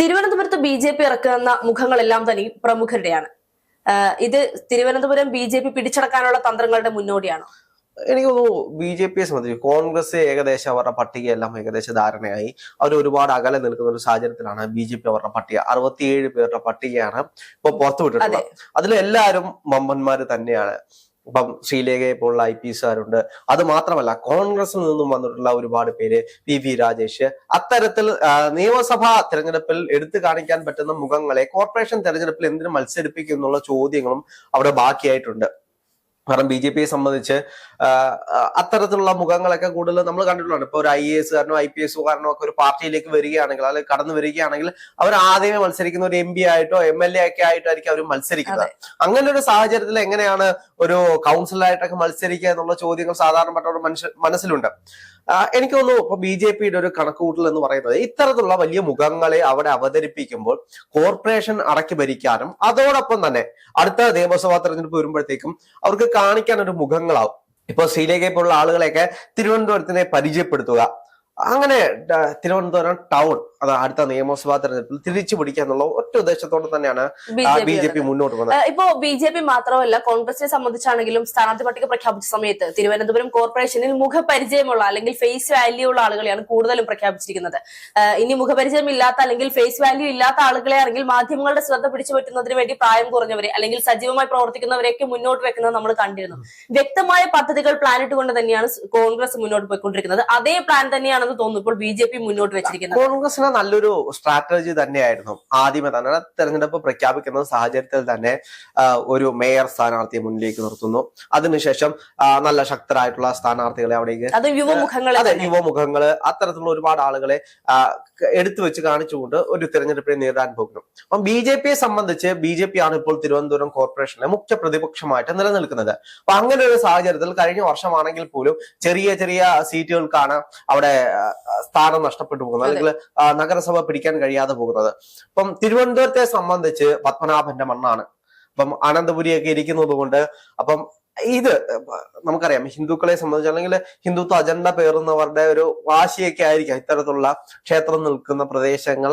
തിരുവനന്തപുരത്ത് B J P ഇറക്കുന്ന മുഖങ്ങളെല്ലാം തന്നെ പ്രമുഖരുടെയാണ്. ഇത് തിരുവനന്തപുരം ബി ജെ പി പിടിച്ചടക്കാനുള്ള തന്ത്രങ്ങളുടെ മുന്നോടിയാണോ? എനിക്ക് തോന്നുന്നു ബി ജെ പിയെ സംബന്ധിച്ച് കോൺഗ്രസ് ഏകദേശം അവരുടെ പട്ടികയെല്ലാം ഏകദേശം ധാരണയായി. അവർ ഒരുപാട് അകലെ നിൽക്കുന്ന ഒരു സാഹചര്യത്തിലാണ് ബി ജെ പി അവരുടെ പട്ടിക. അറുപത്തിയേഴ് പേരുടെ പട്ടികയാണ് ഇപ്പൊ പുറത്തുവിട്ടിട്ടുള്ളത്. അതിൽ എല്ലാവരും മമ്മന്മാര് തന്നെയാണ്. ഇപ്പം ശ്രീലേഖയെ പോലുള്ള ഐ പി എസുകാരുണ്ട് അത് മാത്രമല്ല കോൺഗ്രസിൽ നിന്നും വന്നിട്ടുള്ള ഒരുപാട് പേര് പി വി രാജേഷ് അത്തരത്തിൽ നിയമസഭാ തെരഞ്ഞെടുപ്പിൽ എടുത്തു കാണിക്കാൻ പറ്റുന്ന മുഖങ്ങളെ കോർപ്പറേഷൻ തെരഞ്ഞെടുപ്പിൽ എന്തിനു മത്സരിപ്പിക്കും എന്നുള്ള ചോദ്യങ്ങളും അവിടെ ബാക്കിയായിട്ടുണ്ട്. കാരണം ബി ജെ പിയെ സംബന്ധിച്ച് അത്തരത്തിലുള്ള മുഖങ്ങളൊക്കെ കൂടുതൽ നമ്മൾ കണ്ടിട്ടുള്ളതാണ്. ഇപ്പൊ ഒരു ഐ എ എസ് കാരനോ ഐ പി എസ് കാരനോ ഒക്കെ ഒരു പാർട്ടിയിലേക്ക് വരികയാണെങ്കിൽ അല്ലെങ്കിൽ കടന്നു വരികയാണെങ്കിൽ അവർ ആദ്യമേ മത്സരിക്കുന്ന ഒരു എം പി ആയിട്ടോ എം എൽ എ ഒക്കെ ആയിട്ടായിരിക്കും അവർ മത്സരിക്കുന്നത്. അങ്ങനെ ഒരു സാഹചര്യത്തിൽ എങ്ങനെയാണ് ഒരു കൗൺസിലറായിട്ടൊക്കെ മത്സരിക്കുക എന്നുള്ള ചോദ്യങ്ങൾ സാധാരണപ്പെട്ടവരുടെ മനുഷ്യ മനസ്സിലുണ്ട്. എനിക്ക് തോന്നുന്നു ഇപ്പൊ ബി ജെ പിയുടെ ഒരു കണക്കുകൂട്ടൽ എന്ന് പറയുന്നത് ഇത്തരത്തിലുള്ള വലിയ മുഖങ്ങളെ അവിടെ അവതരിപ്പിക്കുമ്പോൾ കോർപ്പറേഷൻ അടക്കി ഭരിക്കാനും അതോടൊപ്പം തന്നെ അടുത്ത നിയമസഭാ തെരഞ്ഞെടുപ്പ് വരുമ്പോഴത്തേക്കും അവർക്ക് കാണിക്കാൻ ഒരു മുഖങ്ങളാവും. ഇപ്പൊ ശ്രീലേഖയെ പോലുള്ള ആളുകളെയൊക്കെ തിരുവനന്തപുരത്തിനെ പരിചയപ്പെടുത്തുക. അങ്ങനെ തിരുവനന്തപുരം ടൗൺ അത് അടുത്ത നിയമസഭാ തെരഞ്ഞെടുപ്പിൽ തിരിച്ചു പിടിക്കുക എന്നുള്ള ഒറ്റ ഉദ്ദേശത്തോടെ തന്നെയാണ് ബി ജെ പി പി മുന്നോട്ട് പോകുന്നത്. ഇപ്പോ ബി ജെ പി മാത്രമല്ല കോൺഗ്രസിനെ സംബന്ധിച്ചാണെങ്കിലും സ്ഥാനാർത്ഥി പട്ടിക പ്രഖ്യാപിച്ച സമയത്ത് തിരുവനന്തപുരം കോർപ്പറേഷനിൽ മുഖപരിചയമുള്ള അല്ലെങ്കിൽ ഫേസ് വാല്യൂ ഉള്ള ആളുകളെയാണ് കൂടുതലും പ്രഖ്യാപിച്ചിരിക്കുന്നത്. ഇനി മുഖപരിചയം ഇല്ലാത്ത അല്ലെങ്കിൽ ഫേസ് വാല്യൂ ഇല്ലാത്ത ആളുകളെ ആണെങ്കിൽ മാധ്യമങ്ങളുടെ ശ്രദ്ധ പിടിച്ചു പറ്റുന്നതിന് വേണ്ടി പ്രായം കുറഞ്ഞവരെ അല്ലെങ്കിൽ സജീവമായി പ്രവർത്തിക്കുന്നവരെയൊക്കെ മുന്നോട്ട് വെക്കുന്നത് നമ്മൾ കണ്ടിരുന്നു. വ്യക്തമായ പദ്ധതികൾ പ്ലാൻ ഇട്ടുകൊണ്ട് തന്നെയാണ് കോൺഗ്രസ് മുന്നോട്ട് പോയിക്കൊണ്ടിരിക്കുന്നത്. അതേ പ്ലാൻ തന്നെയാണെന്ന് തോന്നുന്നു ഇപ്പോൾ ബി ജെ പി മുന്നോട്ട് വെച്ചിരിക്കുന്നത്. കോൺഗ്രസിന് നല്ലൊരു സ്ട്രാറ്റജി തന്നെയായിരുന്നു. ആദ്യമേ തന്നെ തെരഞ്ഞെടുപ്പ് പ്രഖ്യാപിക്കുന്ന സാഹചര്യത്തിൽ തന്നെ ഒരു മേയർ സ്ഥാനാർത്ഥിയെ മുന്നിലേക്ക് നിർത്തുന്നു. അതിനുശേഷം നല്ല ശക്തരായിട്ടുള്ള സ്ഥാനാർത്ഥികളെ അവിടേക്ക് അത് യുവമുഖങ്ങളെ അത്തരത്തിലുള്ള ഒരുപാട് ആളുകളെ എടുത്തു വെച്ച് കാണിച്ചുകൊണ്ട് ഒരു തെരഞ്ഞെടുപ്പിനെ നേരിടാൻ പോകുന്നു. അപ്പം ബി ജെ പിയെ സംബന്ധിച്ച് ബി ജെ പി ആണ് ഇപ്പോൾ തിരുവനന്തപുരം കോർപ്പറേഷനിലെ മുഖ്യ പ്രതിപക്ഷമായിട്ട് നിലനിൽക്കുന്നത്. അപ്പൊ അങ്ങനെ ഒരു സാഹചര്യത്തിൽ കഴിഞ്ഞ വർഷമാണെങ്കിൽ പോലും ചെറിയ ചെറിയ സീറ്റുകൾക്കാണ് അവിടെ സ്ഥാനം നഷ്ടപ്പെട്ടു പോകുന്നത്. അല്ലെങ്കിൽ നഗരസഭ പിടിക്കാൻ കഴിയാതെ പോകുന്നത്. അപ്പം തിരുവനന്തപുരത്തെ സംബന്ധിച്ച് പത്മനാഭന്റെ മണ്ണാണ്. അപ്പം അനന്തപുരിയൊക്കെ ഇരിക്കുന്നത് കൊണ്ട് അപ്പം ഇത് നമുക്കറിയാം ഹിന്ദുക്കളെ സംബന്ധിച്ച് അല്ലെങ്കിൽ ഹിന്ദുത്വ അജണ്ട പേറുന്നവരുടെ ഒരു വാശിയൊക്കെ ആയിരിക്കാം ഇത്തരത്തിലുള്ള ക്ഷേത്രം നിൽക്കുന്ന പ്രദേശങ്ങൾ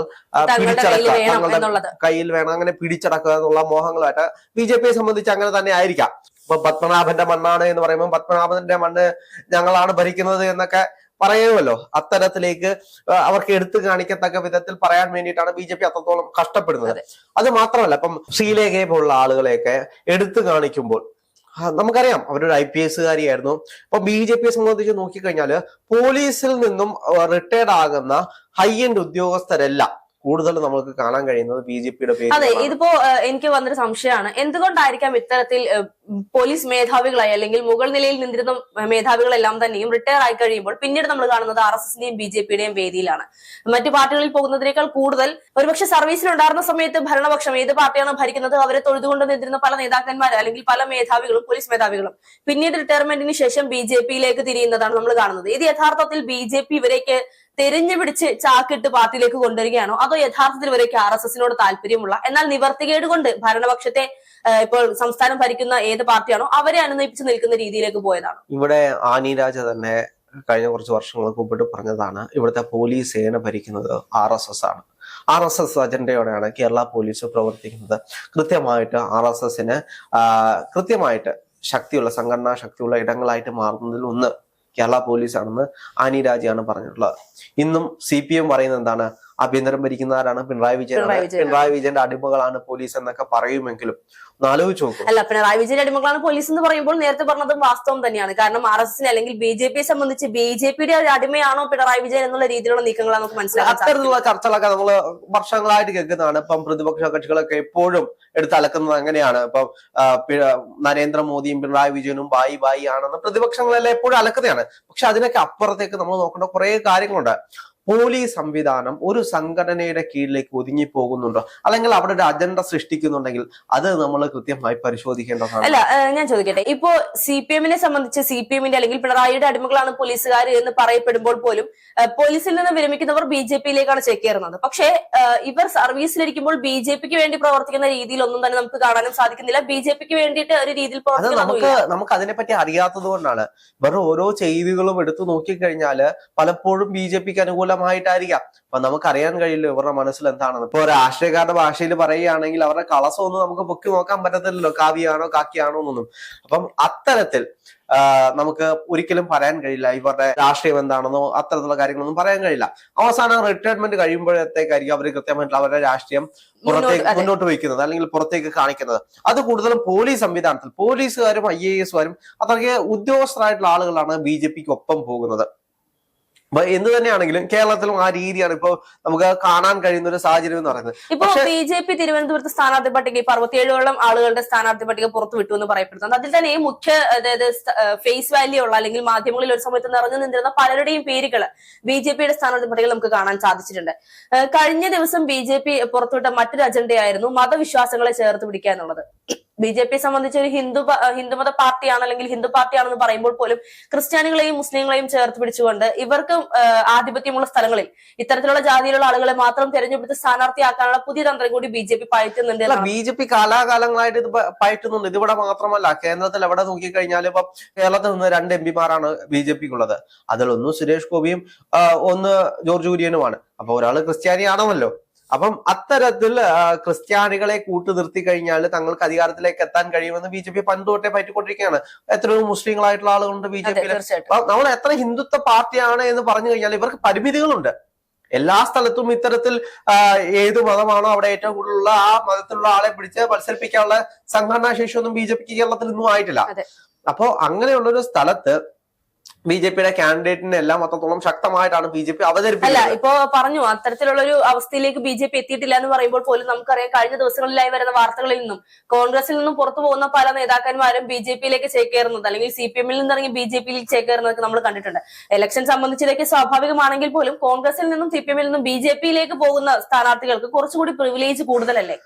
പിടിച്ചടക്കുക തങ്ങളുടെ കയ്യിൽ വേണം അങ്ങനെ പിടിച്ചടക്കുക എന്നുള്ള മോഹങ്ങളായിട്ട് ബി ജെ പിയെ സംബന്ധിച്ച് അങ്ങനെ തന്നെ ആയിരിക്കാം. ഇപ്പൊ പത്മനാഭന്റെ മണ്ണാണ് എന്ന് പറയുമ്പോൾ പത്മനാഭന്റെ മണ്ണ് ഞങ്ങളാണ് ഭരിക്കുന്നത് എന്നൊക്കെ പറയുമല്ലോ അത്തരത്തിലേക്ക് അവർക്ക് എടുത്തു കാണിക്കത്തക്ക വിധത്തിൽ പറയാൻ വേണ്ടിയിട്ടാണ് ബി ജെ പി അത്രത്തോളം കഷ്ടപ്പെടുന്നത്. അത്. മാത്രമല്ല ഇപ്പം ശ്രീലേഖയെ പോലുള്ള ആളുകളെയൊക്കെ എടുത്തു കാണിക്കുമ്പോൾ നമുക്കറിയാം അവരൊരു ഐ പി എസുകാരിയായിരുന്നു അപ്പൊ ബി ജെ പിയെ സംബന്ധിച്ച് നോക്കിക്കഴിഞ്ഞാൽ പോലീസിൽ നിന്നും റിട്ടയർഡ് ആകുന്ന ഹൈ എൻഡ് ഉദ്യോഗസ്ഥരെല്ലാം. കൂടുതൽ നമുക്ക് കാണാൻ കഴിയുന്നത് ബി ജെ പിയുടെ പേര് അതെ ഇതിപ്പോ എനിക്ക് വന്നൊരു സംശയമാണ്. എന്തുകൊണ്ടായിരിക്കാം ഇത്തരത്തിൽ പോലീസ് മേധാവികളായി അല്ലെങ്കിൽ മുകൾ നിലയിൽ നിന്നിരുന്ന മേധാവികളെല്ലാം തന്നെയും റിട്ടയർ ആയി കഴിയുമ്പോൾ പിന്നീട് നമ്മൾ കാണുന്നത് ആർ എസ് എസിന്റെയും ബി ജെ പിയുടെയും വേദിയിലാണ്. മറ്റു പാർട്ടികളിൽ പോകുന്നതിനേക്കാൾ കൂടുതൽ ഒരുപക്ഷെ സർവീസിലുണ്ടായിരുന്ന സമയത്ത് ഭരണപക്ഷം ഏത് പാർട്ടിയാണ് ഭരിക്കുന്നത് അവരെ തൊഴുതുകൊണ്ട് നിന്നിരുന്ന പല നേതാക്കന്മാർ അല്ലെങ്കിൽ പല മേധാവികളും പോലീസ് മേധാവികളും പിന്നീട് റിട്ടയർമെന്റിന് ശേഷം ബി ജെ പിയിലേക്ക് തിരിയുന്നതാണ് നമ്മൾ കാണുന്നത്. ഇത് യഥാർത്ഥത്തിൽ ബി ജെ പി ഇവരേക്ക് തെരഞ്ഞു പിടിച്ച് ചാക്കിട്ട് പാർട്ടിയിലേക്ക് കൊണ്ടുവരികയാണോ? അതോ യഥാർത്ഥത്തിൽ ഇവരേക്ക് ആർ എസ് എസിനോട് താല്പര്യമുള്ള എന്നാൽ നിവർത്തികേട് കൊണ്ട് ഭരണപക്ഷത്തെ ഇപ്പോൾ സംസ്ഥാനം ഭരിക്കുന്ന ഏത് പാർട്ടിയാണോ അവരെ അനുനയിപ്പിച്ച് നിൽക്കുന്ന രീതിയിലേക്ക് പോയതാണ്. ഇവിടെ ആനി രാജ തന്നെ കഴിഞ്ഞ കുറച്ച് വർഷങ്ങൾക്ക് മുമ്പിട്ട് പറഞ്ഞതാണ് ഇവിടുത്തെ പോലീസ് സേന ഭരിക്കുന്നത് ആർ എസ് എസ് ആണ്. ആർ എസ് എസ് അജണ്ടയോടെയാണ് കേരള പോലീസ് പ്രവർത്തിക്കുന്നത്. കൃത്യമായിട്ട് ആർ എസ് എസിന് കൃത്യമായിട്ട് ശക്തിയുള്ള സംഘടനാ ശക്തിയുള്ള ഇടങ്ങളായിട്ട് മാറുന്നതിൽ ഒന്ന് കേരള പോലീസാണെന്ന് ആനി രാജയാണ് പറഞ്ഞിട്ടുള്ളത്. ഇന്നും സി പി എം പറയുന്നത് എന്താണ്? ആഭ്യന്തരം ഭരിക്കുന്നവരാണ് പിണറായി വിജയൻ പിണറായി വിജയന്റെ അടിമകളാണ് പോലീസ് എന്നൊക്കെ പറയുമെങ്കിലും ഒന്ന് ആലോചിച്ച് നോക്കൂ. അല്ല പിണറായി വിജയന്റെ അടിമകളാണ് പോലീസ് എന്ന് പറയുമ്പോൾ നേരത്തെ പറഞ്ഞതും വാസ്തവം തന്നെയാണ്. കാരണം ആർ എസ് എസിനെ അല്ലെങ്കിൽ ബി ജെ പിയെ സംബന്ധിച്ച് ബി ജെ പിയുടെ ഒരു അടിമയാണോ പിണറായി വിജയൻ എന്നുള്ള രീതിയിലുള്ള നീക്കങ്ങളാണ് നമുക്ക് മനസ്സിലാക്കാം അത്തരത്തിലുള്ള ചർച്ചകളൊക്കെ നമ്മൾ വർഷങ്ങളായിട്ട് കേൾക്കുന്നതാണ്. ഇപ്പം പ്രതിപക്ഷ കക്ഷികളൊക്കെ എപ്പോഴും എടുത്ത് അലക്കുന്നത് അങ്ങനെയാണ്. ഇപ്പം നരേന്ദ്രമോദിയും പിണറായി വിജയനും ബായി ബായി ആണെന്ന് പ്രതിപക്ഷങ്ങളെല്ലാം എപ്പോഴും അലക്കുന്നതാണ്. പക്ഷെ അതിനൊക്കെ അപ്പുറത്തേക്ക് നമ്മൾ നോക്കേണ്ട കുറെ കാര്യങ്ങളുണ്ട്. പോലീസ് സംവിധാനം ഒരു സംഘടനയുടെ കീഴിലേക്ക് ഒതുങ്ങി പോകുന്നുണ്ടോ അല്ലെങ്കിൽ അവിടെ ഒരു അജണ്ട സൃഷ്ടിക്കുന്നുണ്ടെങ്കിൽ അത് നമ്മൾ കൃത്യമായി പരിശോധിക്കേണ്ടതാണ്. അല്ല ഞാൻ ചോദിക്കട്ടെ. ഇപ്പോ സി പി എമ്മിനെ സംബന്ധിച്ച് സി പി എമ്മിന്റെ അല്ലെങ്കിൽ പിണറായിയുടെ അടിമകളാണ് പോലീസുകാർ എന്ന് പറയപ്പെടുമ്പോൾ പോലും പോലീസിൽ നിന്ന് വിരമിക്കുന്നവർ ബി ജെ പിയിലേക്കാണ് ചേക്കേറുന്നത് പക്ഷേ ഇവർ സർവീസിലിരിക്കുമ്പോൾ ബി ജെ പിക്ക് വേണ്ടി പ്രവർത്തിക്കുന്ന രീതിയിൽ ഒന്നും തന്നെ നമുക്ക് കാണാനും സാധിക്കുന്നില്ല. ബി ജെ പിക്ക് വേണ്ടിയിട്ട് ഒരു രീതിയിൽ നമുക്ക് നമുക്ക് അതിനെപ്പറ്റി അറിയാത്തത് കൊണ്ടാണ്. വെറും ഓരോ ചെയ്തികളും എടുത്തു നോക്കിക്കഴിഞ്ഞാൽ പലപ്പോഴും ബി ജെ പിക്ക് അനുകൂലമായ അനുകൂലമായിട്ടായിരിക്കാം അപ്പൊ നമുക്കറിയാൻ കഴിയില്ല ഇവരുടെ മനസ്സിൽ എന്താണെന്ന്. ഇപ്പൊ രാഷ്ട്രീയക്കാരുടെ ഭാഷയിൽ പറയുകയാണെങ്കിൽ അവരുടെ കളസം ഒന്നും നമുക്ക് പൊക്കി നോക്കാൻ പറ്റത്തില്ലല്ലോ. കാവ്യാണോ കാക്കിയാണോ എന്നൊന്നും. അപ്പം അത്തരത്തിൽ നമുക്ക് ഒരിക്കലും പറയാൻ കഴിയില്ല ഇവരുടെ രാഷ്ട്രീയം എന്താണെന്നോ അത്തരത്തിലുള്ള കാര്യങ്ങളൊന്നും പറയാൻ കഴിയില്ല. അവസാനം റിട്ടയർമെന്റ് കഴിയുമ്പോഴത്തേക്കായിരിക്കും അവർ കൃത്യമായിട്ടുള്ള അവരുടെ രാഷ്ട്രീയം പുറത്തേക്ക് മുന്നോട്ട്. വയ്ക്കുന്നത് അല്ലെങ്കിൽ പുറത്തേക്ക് കാണിക്കുന്നത്. അത് കൂടുതലും പോലീസ് സംവിധാനത്തിൽ പോലീസുകാരും ഐ എ എസുകാരും അത്രയ്ക്ക് ഉദ്യോഗസ്ഥരായിട്ടുള്ള ആളുകളാണ് ബി ജെ പിക്ക് ഒപ്പം പോകുന്നത്. എന്ത് തന്നെയാണെങ്കിലും കേരളത്തിലും ആ രീതിയാണ് ഇപ്പൊ നമുക്ക് കാണാൻ കഴിയുന്ന ഒരു സാഹചര്യം എന്ന് പറയുന്നത്. ഇപ്പൊ ബി ജെ പി തിരുവനന്തപുരത്ത് സ്ഥാനാർത്ഥി പട്ടിക ഇപ്പൊ അറുപത്തിയേഴോളം ആളുകളുടെ സ്ഥാനാർത്ഥി പട്ടിക പുറത്തു വിട്ടു എന്ന് പറയപ്പെടുന്നത് അതിൽ തന്നെ ഈ മുഖ്യ അതായത് ഫേസ് വാല്യൂ ഉള്ള അല്ലെങ്കിൽ മാധ്യമങ്ങളിൽ ഒരു സമയത്ത് നിറഞ്ഞു നിന്നിരുന്ന പലരുടെയും പേരുകൾ ബി ജെ പിയുടെ സ്ഥാനാർത്ഥി പട്ടികയിൽ നമുക്ക് കാണാൻ സാധിച്ചിട്ടുണ്ട്. കഴിഞ്ഞ ദിവസം ബി ജെ പി പുറത്തുവിട്ട മറ്റൊരു അജണ്ടയായിരുന്നു മതവിശ്വാസങ്ങളെ ചേർത്ത് പിടിക്കുക എന്നുള്ളത്. ബി ജെ പി സംബന്ധിച്ച് ഒരു ഹിന്ദു ഹിന്ദുമത പാർട്ടിയാണ് അല്ലെങ്കിൽ ഹിന്ദു പാർട്ടിയാണെന്ന് പറയുമ്പോൾ പോലും ക്രിസ്ത്യാനികളെയും മുസ്ലിങ്ങളെയും ചേർത്ത് പിടിച്ചുകൊണ്ട് ഇവർക്ക് ആധിപത്യമുള്ള സ്ഥലങ്ങളിൽ ഇത്തരത്തിലുള്ള ജാതിയിലുള്ള ആളുകളെ മാത്രം തെരഞ്ഞെടുത്ത് സ്ഥാനാർത്ഥിയാക്കാനുള്ള പുതിയ തന്ത്രം കൂടി ബി ജെ പി പയറ്റുന്നുണ്ട് ബി ജെ പി കാലാകാലങ്ങളായിട്ട് ഇത് പയറ്റുന്നുണ്ട്. ഇതിവിടെ മാത്രമല്ല കേന്ദ്രത്തിൽ എവിടെ നോക്കിക്കഴിഞ്ഞാലും ഇപ്പം കേരളത്തിൽ നിന്ന് രണ്ട് എം പിമാരാണ് ബി ജെ പിക്കുള്ളത്. അതിലൊന്ന് സുരേഷ് ഗോപിയും ഒന്ന് ജോർജ് കുര്യനുമാണ്. അപ്പൊ ഒരാൾ ക്രിസ്ത്യാനിയാണമല്ലോ. അപ്പം അത്തരത്തിൽ ക്രിസ്ത്യാനികളെ കൂട്ടു നിർത്തി കഴിഞ്ഞാൽ തങ്ങൾക്ക് അധികാരത്തിലേക്ക് എത്താൻ കഴിയുമെന്ന് ബി ജെ പി പന്ത് തൊട്ടേ പറ്റിക്കൊണ്ടിരിക്കുകയാണ്. എത്രയോ മുസ്ലിങ്ങളായിട്ടുള്ള ആളുകളുണ്ട് ബി ജെ അപ്പൊ നമ്മൾ എത്ര ഹിന്ദുത്വ പാർട്ടിയാണ് എന്ന് പറഞ്ഞു കഴിഞ്ഞാൽ ഇവർക്ക് പരിമിതികളുണ്ട്. എല്ലാ സ്ഥലത്തും ഇത്തരത്തിൽ ഏത് മതമാണോ അവിടെ ഏറ്റവും കൂടുതലുള്ള ആ മതത്തിലുള്ള ആളെ പിടിച്ച് മത്സരിപ്പിക്കാനുള്ള സംഘടനാ ശേഷിയൊന്നും ബി ജെ പിക്ക് കേരളത്തിൽ ഇന്നും ആയിട്ടില്ല. അപ്പോ അങ്ങനെയുള്ള ഒരു സ്ഥലത്ത് ബി ജെ പിയുടെ കാൻഡിഡേറ്റിനെ എല്ലാം അത്രത്തോളം ശക്തമായിട്ടാണ് ബി ജെ പി അല്ല ഇപ്പൊ പറഞ്ഞു അത്തരത്തിലുള്ള ഒരു അവസ്ഥയിലേക്ക് ബി ജെ പി എത്തിയിട്ടില്ല എന്ന് പറയുമ്പോൾ പോലും നമുക്കറിയാം കഴിഞ്ഞ ദിവസങ്ങളിലായി വരുന്ന വാർത്തകളിൽ നിന്നും കോൺഗ്രസിൽ നിന്നും പുറത്തു പോകുന്ന പല നേതാക്കന്മാരും ബി ജെ പിയിലേക്ക് ചേക്കേറുന്നത് അല്ലെങ്കിൽ സി പി എമ്മിൽ നിന്നിറങ്ങി ബി ജെ പിയിലേക്ക് ചേക്കേറുന്നതൊക്കെ നമ്മൾ കണ്ടിട്ടുണ്ട്. ഇലക്ഷൻ സംബന്ധിച്ചതേക്ക് സ്വാഭാവികമാണെങ്കിൽ പോലും കോൺഗ്രസിൽ നിന്നും സി പി എമ്മിൽ നിന്നും ബി ജെ പിയിലേക്ക് പോകുന്ന സ്ഥാനാർത്ഥികൾക്ക് കുറച്ചുകൂടി പ്രിവിലേജ് കൂടുതലല്ലേ?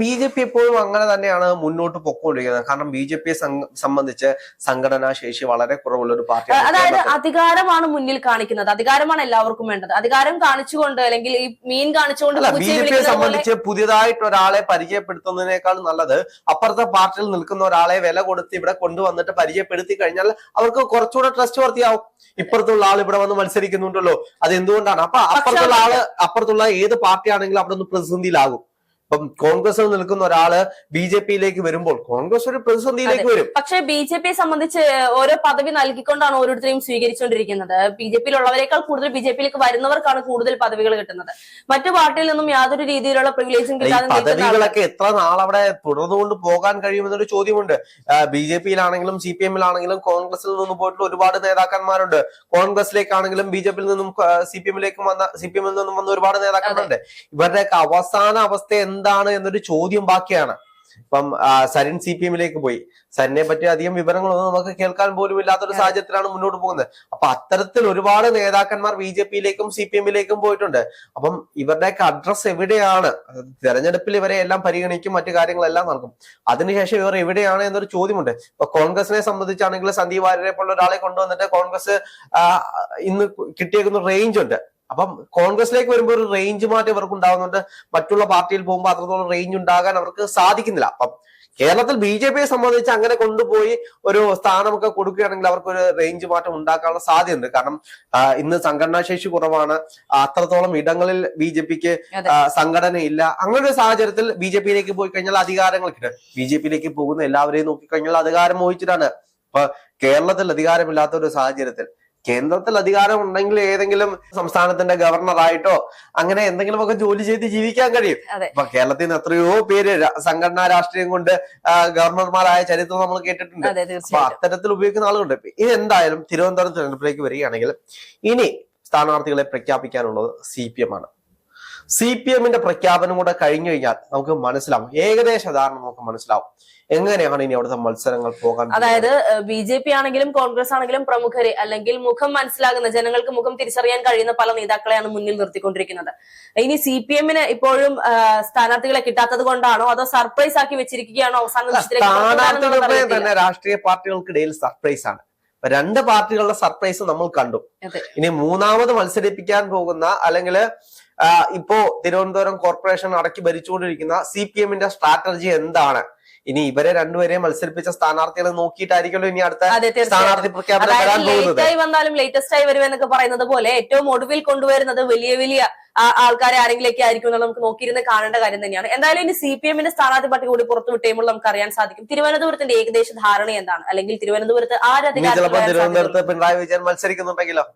ബി ജെ പി എപ്പോഴും അങ്ങനെ തന്നെയാണ് മുന്നോട്ട് പൊക്കോണ്ടിരിക്കുന്നത്. കാരണം ബി ജെ പിയെ സംബന്ധിച്ച് സംഘടനാ ശേഷി വളരെ കുറവുള്ള ഒരു പാർട്ടി അതായത് അധികാരമാണ് മുന്നിൽ കാണിക്കുന്നത്. അധികാരമാണ് എല്ലാവർക്കും വേണ്ടത്. അധികാരം കാണിച്ചുകൊണ്ട് അല്ലെങ്കിൽ ഈ മീൻ കാണിച്ചുകൊണ്ട് ബി ജെ പിയെ സംബന്ധിച്ച് പുതിയതായിട്ട് ഒരാളെ പരിചയപ്പെടുത്തുന്നതിനേക്കാൾ നല്ലത് അപ്പുറത്തെ പാർട്ടിയിൽ നിൽക്കുന്ന ഒരാളെ വില കൊടുത്ത് ഇവിടെ കൊണ്ടുവന്നിട്ട് പരിചയപ്പെടുത്തി കഴിഞ്ഞാൽ അവർക്ക് കുറച്ചുകൂടെ ട്രസ്റ്റ് വർത്തിയാവും ഇപ്പുറത്തുള്ള ആൾ ഇവിടെ വന്ന് മത്സരിക്കുന്നുണ്ടല്ലോ. അത് എന്തുകൊണ്ടാണ് അപ്പൊ അപ്പുറത്തുള്ള ആൾ അപ്പുറത്തുള്ള ഏത് പാർട്ടിയാണെങ്കിലും അവിടെ ഒന്ന് പ്രതിസന്ധിയിലാകും. ഇപ്പം കോൺഗ്രസിൽ നിൽക്കുന്ന ഒരാൾ ബി ജെ പിയിലേക്ക് വരുമ്പോൾ കോൺഗ്രസ് ഒരു പ്രതിസന്ധിയിലേക്ക് വരും. പക്ഷേ ബി ജെ പിയെ സംബന്ധിച്ച് ഓരോ പദവി നൽകിക്കൊണ്ടാണ് ഓരോരുത്തരെയും സ്വീകരിച്ചുകൊണ്ടിരിക്കുന്നത് ബി ജെ പിയിലുള്ളവരെക്കാൾ കൂടുതൽ ബി ജെ പിയിലേക്ക് വരുന്നവർക്കാണ് കൂടുതൽ പദവികൾ കിട്ടുന്നത്. മറ്റു പാർട്ടിയിൽ നിന്നും യാതൊരു രീതിയിലുള്ള പ്രിവിലേജും കിട്ടാതെ പദവികളൊക്കെ എത്ര നാളവിടെ തുടർന്നുകൊണ്ട് പോകാൻ കഴിയുമെന്നൊരു ചോദ്യമുണ്ട്. ബി ജെ പിയിലാണെങ്കിലും സി പി എമ്മിലാണെങ്കിലും കോൺഗ്രസിൽ നിന്ന് പോയിട്ടുള്ള ഒരുപാട് നേതാക്കന്മാരുണ്ട്. കോൺഗ്രസിലേക്കാണെങ്കിലും ബി ജെ പിയിൽ നിന്നും സി പി എമ്മിലേക്കും വന്ന സി പി എമ്മിൽ നിന്നും വന്ന ഒരുപാട് നേതാക്കന്മാരുണ്ട്. ഇവരുടെയൊക്കെ അവസാന അവസ്ഥ എന്താണ് എന്നൊരു ചോദ്യം ബാക്കിയാണ്. ഇപ്പം സരിൻ സി പി എമ്മിലേക്ക് പോയി. സരിനെ പറ്റി അധികം വിവരങ്ങളൊന്നും നമുക്ക് കേൾക്കാൻ പോലും ഇല്ലാത്തൊരു സാഹചര്യത്തിലാണ് മുന്നോട്ട് പോകുന്നത്. അപ്പൊ അത്തരത്തിൽ ഒരുപാട് നേതാക്കന്മാർ ബി ജെ പിയിലേക്കും സി പി എമ്മിലേക്കും പോയിട്ടുണ്ട്. അപ്പം ഇവരുടെയൊക്കെ അഡ്രസ് എവിടെയാണ്? തെരഞ്ഞെടുപ്പിൽ ഇവരെ എല്ലാം പരിഗണിക്കും മറ്റു കാര്യങ്ങളെല്ലാം നൽകും. അതിനുശേഷം ഇവർ എവിടെയാണ് എന്നൊരു ചോദ്യമുണ്ട്. ഇപ്പൊ കോൺഗ്രസിനെ സംബന്ധിച്ചാണെങ്കിൽ സന്ദീപ് വാര്യരെ പോലുള്ള ഒരാളെ കൊണ്ടുവന്നിട്ട് കോൺഗ്രസ് ഇന്ന് കിട്ടിയേക്കുന്ന റേഞ്ച് ഉണ്ട്. അപ്പം കോൺഗ്രസിലേക്ക് വരുമ്പോൾ ഒരു റേഞ്ച് മാറ്റം ഇവർക്ക് ഉണ്ടാകുന്നുണ്ട് മറ്റുള്ള പാർട്ടിയിൽ പോകുമ്പോൾ അത്രത്തോളം റേഞ്ച് ഉണ്ടാകാൻ അവർക്ക് സാധിക്കുന്നില്ല. അപ്പം കേരളത്തിൽ ബി ജെ പിയെ സംബന്ധിച്ച് അങ്ങനെ കൊണ്ടുപോയി ഒരു സ്ഥാനമൊക്കെ കൊടുക്കുകയാണെങ്കിൽ അവർക്ക് ഒരു റേഞ്ച് മാറ്റം ഉണ്ടാക്കാനുള്ള സാധ്യതയുണ്ട്. കാരണം ഇന്ന് സംഘടനാ ശേഷി കുറവാണ്. അത്രത്തോളം ഇടങ്ങളിൽ ബി ജെ പിക്ക് സംഘടനയില്ല. അങ്ങനെ ഒരു സാഹചര്യത്തിൽ ബി ജെ പിയിലേക്ക് പോയി കഴിഞ്ഞാൽ അധികാരങ്ങൾ കിട്ടും ബി ജെ പിയിലേക്ക് പോകുന്ന എല്ലാവരെയും നോക്കിക്കഴിഞ്ഞാൽ അധികാരം മോഹിച്ചിട്ടാണ്. അപ്പൊ കേരളത്തിൽ അധികാരമില്ലാത്ത ഒരു സാഹചര്യത്തിൽ കേന്ദ്രത്തിൽ അധികാരം ഉണ്ടെങ്കിൽ ഏതെങ്കിലും സംസ്ഥാനത്തിന്റെ ഗവർണറായിട്ടോ അങ്ങനെ എന്തെങ്കിലുമൊക്കെ ജോലി ചെയ്ത് ജീവിക്കാൻ കഴിയും. ഇപ്പൊ കേരളത്തിൽ നിന്ന് എത്രയോ പേര് സംഘടനാ രാഷ്ട്രീയം കൊണ്ട് ഗവർണർമാരായ ചരിത്രം നമ്മൾ കേട്ടിട്ടുണ്ട്. അപ്പൊ അത്തരത്തിൽ ഉപയോഗിക്കുന്ന ആളുകളുണ്ട്. ഇത് എന്തായാലും തിരുവനന്തപുരം തിരഞ്ഞെടുപ്പിലേക്ക് വരികയാണെങ്കിൽ ഇനി സ്ഥാനാർത്ഥികളെ പ്രഖ്യാപിക്കാനുള്ളത് സി പി എം ആണ്. സി പി എമ്മിന്റെ പ്രഖ്യാപനം കൂടെ കഴിഞ്ഞു കഴിഞ്ഞാൽ നമുക്ക് മനസ്സിലാവും. ഏകദേശ ധാരണ നമുക്ക് മനസ്സിലാവും. എങ്ങനെയാണ് ഇനി അവിടുത്തെ മത്സരങ്ങൾ പോകാൻ അതായത് ബി ജെ പി ആണെങ്കിലും കോൺഗ്രസ് ആണെങ്കിലും പ്രമുഖരെ അല്ലെങ്കിൽ മുഖം മനസ്സിലാകുന്ന ജനങ്ങൾക്ക് മുഖം തിരിച്ചറിയാൻ കഴിയുന്ന പല നേതാക്കളെയാണ് മുന്നിൽ നിർത്തിക്കൊണ്ടിരിക്കുന്നത്. ഇനി സി പി എമ്മിന് ഇപ്പോഴും സ്ഥാനാർത്ഥികളെ കിട്ടാത്തത് കൊണ്ടാണോ അതോ സർപ്രൈസ് ആക്കി വെച്ചിരിക്കുകയാണോ അവസാന നിമിഷത്തിലേക്ക് സ്ഥാനാർത്ഥി കൊണ്ടുവരാനെന്നുള്ളത് തന്നെ രാഷ്ട്രീയ പാർട്ടികൾക്കിടയിൽ സർപ്രൈസ് ആണ്. രണ്ട് പാർട്ടികളുടെ സർപ്രൈസ് നമ്മൾ കണ്ടു. ഇനി മൂന്നാമത് മത്സരിപ്പിക്കാൻ പോകുന്ന അല്ലെങ്കിൽ ഇപ്പോ തിരുവനന്തപുരം കോർപ്പറേഷൻ അടക്കി ഭരിച്ചുകൊണ്ടിരിക്കുന്ന സി പി എമ്മിന്റെ സ്ട്രാറ്റജി എന്താണ്? ഇനി ഇവരെ രണ്ടുപേരെയും മത്സരിപ്പിച്ച സ്ഥാനാർത്ഥികളെ നോക്കിയിട്ടായിരിക്കുമല്ലോ ഇനി അടുത്ത സ്ഥാനാർത്ഥി പ്രഖ്യാപനം വരാൻ പോകുന്നത്. വന്നാലും ലേറ്റസ്റ്റ് ആയി വരുമെന്നൊക്കെ പറയുന്നത് പോലെ ഏറ്റവും ഒടുവിൽ കൊണ്ടുവരുന്നത് വലിയ വലിയ ആൾക്കാരെ ആരെങ്കിലൊക്കെ ആയിരിക്കും എന്ന് നമുക്ക് നോക്കിയിരുന്ന് കാണേണ്ട കാര്യം തന്നെയാണ്. എന്തായാലും ഇനി സി പി എമ്മിന്റെ സ്ഥാനാർത്ഥി പട്ടിക കൂടി പുറത്തു വിട്ടുമ്പോൾ നമുക്ക് അറിയാൻ സാധിക്കും. തിരുവനന്തപുരത്തിന്റെ ഏകദേശ ധാരണ എന്താണ്? അല്ലെങ്കിൽ തിരുവനന്തപുരത്ത് ആരധികാരം തിരുവനന്തപുരത്ത് പിണറായി വിജയൻ മത്സരിക്കുന്നുണ്ടെങ്കിലോ?